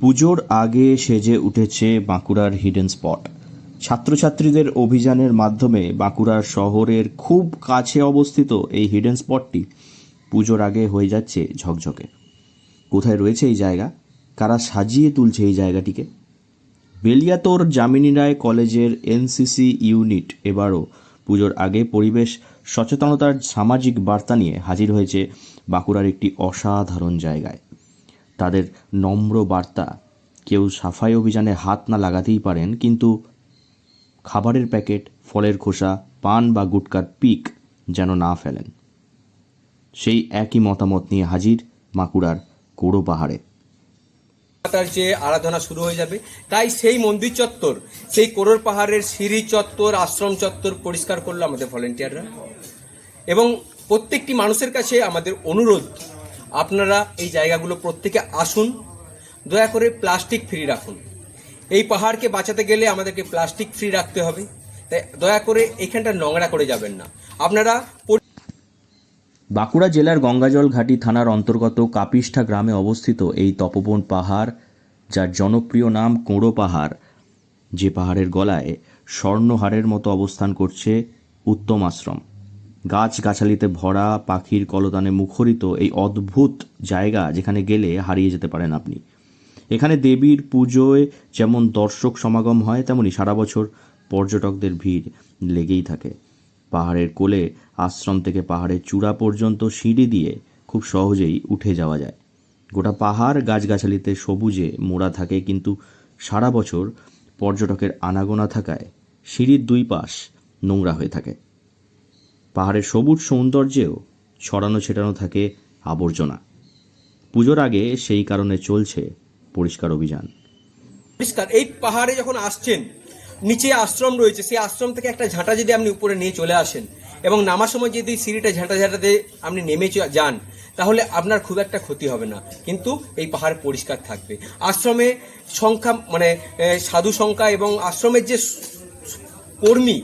পুজোর আগে সেজে উঠেছে বাঁকুড়ার হিডেন স্পট ছাত্রছাত্রীদের অভিযানের মাধ্যমে বাঁকুড়ার শহরের খুব কাছে অবস্থিত এই হিডেন স্পটটি পুজোর আগে হয়ে যাচ্ছে ঝকঝকে। কোথায় রয়েছে এই জায়গা? কারা সাজিয়ে তুলছে এই জায়গাটিকে? বেলিয়াতোর যামিনী রায় কলেজের এনসিসি ইউনিট এবারও পুজোর আগে পরিবেশ, সচেতনতার সামাজিক বার্তা নিয়ে হাজির হয়েছে বাঁকুড়ার একটি অসাধারণ জায়গায়। তাদের নম্র বার্তা। কেউ সাফাই অভিযানে হাত না লাগাতেই পারেন, কিন্তু খাবারের প্যাকেট, ফলের খোসা, পান বা গুটকার পিক যেন না ফেলেন। সেই একই মতামত নিয়ে হাজির বাঁকুড়ার কোড়ো পাহাড়ে। তার যে আরাধনা শুরু হয়ে যাবে, তাই সেই মন্দির চত্বর, সেই কোরর পাহাড়ের সিঁড়ি চত্বর, আশ্রম চত্বর পরিষ্কার করল আমাদের ভলেন্টিয়াররা এবং প্রত্যেকটি মানুষের কাছে আমাদের অনুরোধ আপনারা এই জায়গাগুলো প্রত্যেকে আসুন, দয়া করে প্লাস্টিক ফ্রি রাখুন। এই পাহাড়কে বাঁচাতে গেলে আমাদেরকে প্লাস্টিক ফ্রি রাখতে হবে। তাই দয়া করে এখানটা নোংরা করে যাবেন না। আপনারা বাঁকুড়া জেলার গঙ্গাজল ঘাটি থানার অন্তর্গত কাপিষ্ঠা গ্রামে অবস্থিত এই তপবন পাহাড়, যার জনপ্রিয় নাম কোঁড়ো পাহাড়, যে পাহাড়ের গলায় স্বর্ণহারের মতো অবস্থান করছে উত্তম আশ্রম। গাছগাছালিতে ভরা পাখির কলতানে মুখরিত এই অদ্ভুত জায়গা যেখানে গেলে হারিয়ে যেতে পারেন আপনি। এখানে দেবীর পুজোয় যেমন দর্শক সমাগম হয়, তেমনি সারা বছর পর্যটকদের ভিড় লেগেই থাকে। পাহাড়ের কোলে, আশ্রম থেকে পাহাড়ের চূড়া পর্যন্ত সিঁড়ি দিয়ে খুব সহজেই উঠে যাওয়া যায়। গোটা পাহাড় গাছগাছালিতে সবুজে মোড়া থাকে, কিন্তু সারা বছর পর্যটকের আনাগোনা থাকায় সিঁড়ির দুই পাশ নোংরা হয়ে থাকে। পাহাড়ের সবুজ সৌন্দর্যেও ছড়ানো ছেটানো থাকে আবর্জনা। পুজোর আগে সেই কারণে চলছে পরিষ্কার অভিযান। পরিষ্কার, এই পাহাড়ে যখন আসছেন, নিচে আশ্রম রয়েছে, সেই আশ্রম থেকে একটা ঝাঁটা যদি আপনি উপরে নিয়ে চলে আসেন এবং নামার সময় যদি সিঁড়িটা ঝাঁটা ঝাঁটাতে আপনি নেমে যান, তাহলে আপনার খুব একটা ক্ষতি হবে না। কিন্তু এই পাহাড় পরিষ্কার থাকবে। আশ্রমে সংখ্যা মানে সাধু সংখ্যা এবং আশ্রমের যে কর্মী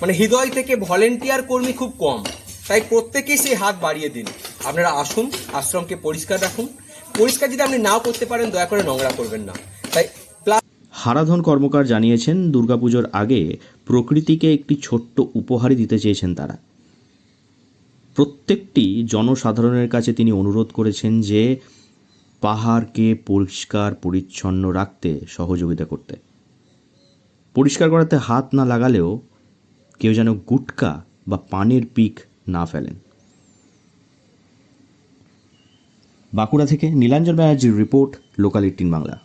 মানে হৃদয় থেকে ভলেন্টিয়ার কর্মী খুব কম। তাই প্রত্যেকেই সেই হাত বাড়িয়ে দিন। আপনারা আসুন, আশ্রমকে পরিষ্কার রাখুন। পরিষ্কার যদি আপনি নাও করতে পারেন, দয়া করে নোংরা করবেন না। তাই হারাধন কর্মকার জানিয়েছেন, দুর্গাপুজোর আগে প্রকৃতিকে একটি ছোট্ট উপহারই দিতে চেয়েছেন তারা। প্রত্যেকটি জনসাধারণের কাছে তিনি অনুরোধ করেছেন যে, পাহাড়কে পরিষ্কার, পরিচ্ছন্ন রাখতে, সহযোগিতা করতে। পরিষ্কার করাতে হাত না লাগালেও কেউ যেন গুটকা বা পানের পিক না ফেলেন। বাঁকুড়া থেকে নীলাঞ্জন ব্যানার্জির রিপোর্ট, লোকাল এইটিন বাংলা।